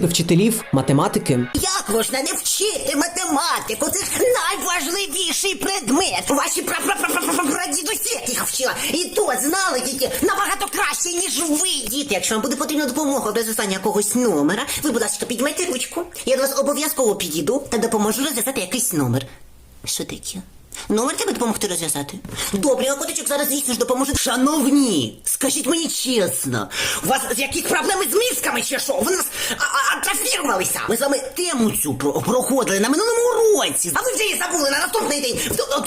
принципи вчителів математики. Як можна не вчити математику? Це найважливіший предмет. Ваші прадідусі їх вчила. І то знали діти набагато краще, ніж ви, діти. Якщо вам буде потрібна допомога без розв'язання якогось номера, ви, будь ласка, підіймайте ручку. Я до вас обов'язково підійду та допоможу розв'язати якийсь номер. Що таке? Номер тебе допомогти розв'язати? Добре, а котичок зараз дійсно ж допоможе. Шановні, скажіть мені чесно, у вас якісь проблеми з мізками чи що? Ви нас а- а- Ми з вами тему цю про- проходили на минулому уроці. А ви вже її забули на наступний день.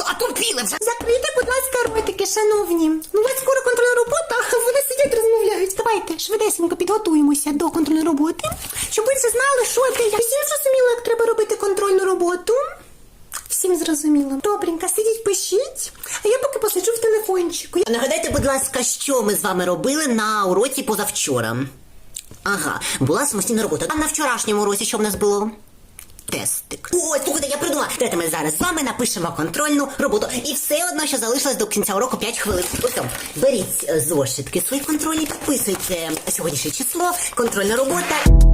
Атопіли вже. Закрийте, будь ласка, ротики, шановні. Ну, у вас скоро контрольна робота, а вони сидять розмовляють. Давайте швидесенько підготуємося до контрольної роботи, щоб ви все знали, що де як. Всім зрозуміло, як треба робити. Всім зрозуміло. Добренько, сидіть, пишіть, а я поки посиджу в телефончику. Нагадайте, будь ласка, що ми з вами робили на уроці позавчора. Ага, була самостійна робота. А на вчорашньому уроці що в нас було? Тестик. Ой, слухайте, я придумала. Давайте ми зараз з вами напишемо контрольну роботу. І все одно, що залишилось до кінця уроку 5 хвилин. Ось там, беріть е, зошитки свої контрольні, підписуйте сьогоднішнє число, контрольна робота.